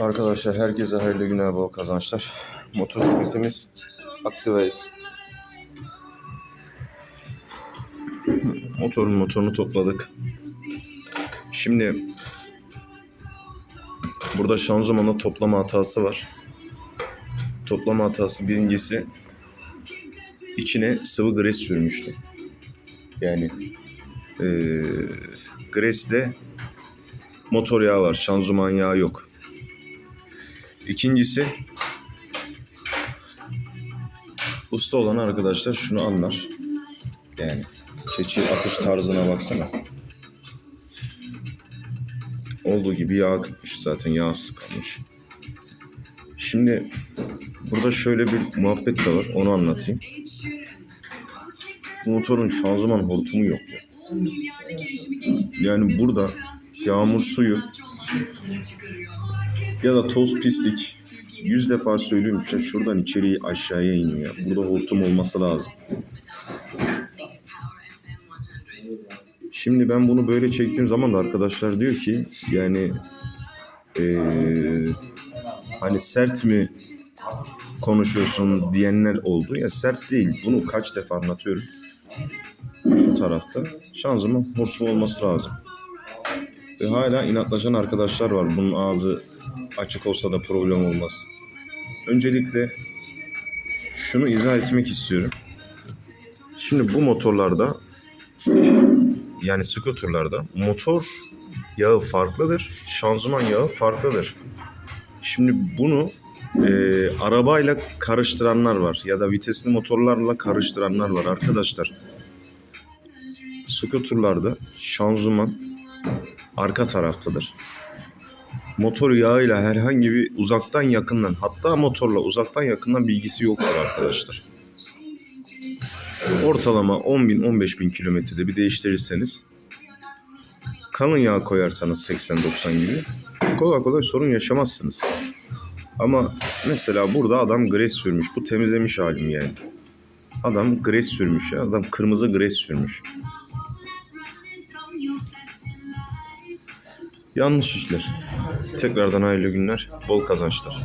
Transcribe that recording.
Arkadaşlar herkese hayırlı günler, bol kazançlar. Motosikletimiz Activace. Motorun motorunu topladık. Şimdi burada şanzımanda toplama hatası var. Toplama hatası birincisi içine sıvı gres sürmüştü. Yani eee gresle motor yağı var, şanzıman yağı yok. İkincisi usta olan arkadaşlar şunu anlar. Yani keçi atış tarzına baksana. Olduğu gibi yağ akıtmış zaten yağsız kalmış. Şimdi burada şöyle bir muhabbet de var onu anlatayım. Bu motorun şanzıman hortumu yok. ya. Yani burada yağmur suyu ya da toz pislik yüz defa söylüyorum işte şuradan içeriye aşağıya iniyor. Burada hortum olması lazım. Şimdi ben bunu böyle çektiğim zaman da arkadaşlar diyor ki yani eee, hani sert mi konuşuyorsun diyenler oldu. Ya sert değil. Bunu kaç defa anlatıyorum. Şu tarafta şanzıman hortum olması lazım. Ve hala inatlaşan arkadaşlar var. Bunun ağzı açık olsa da problem olmaz. Öncelikle şunu izah etmek istiyorum. Şimdi bu motorlarda yani scooterlarda motor yağı farklıdır. Şanzıman yağı farklıdır. Şimdi bunu e, arabayla karıştıranlar var ya da vitesli motorlarla karıştıranlar var arkadaşlar. Scooterlarda şanzıman arka taraftadır. Motor yağıyla herhangi bir uzaktan yakından hatta motorla uzaktan yakından bilgisi yoktur arkadaşlar. Ortalama 10 bin 15 bin kilometrede bir değiştirirseniz kalın yağ koyarsanız 80-90 gibi kolay kolay sorun yaşamazsınız. Ama mesela burada adam gres sürmüş. Bu temizlemiş halim yani. Adam gres sürmüş ya. Adam kırmızı gres sürmüş. Yanlış işler. Tekrardan hayırlı günler, bol kazançlar.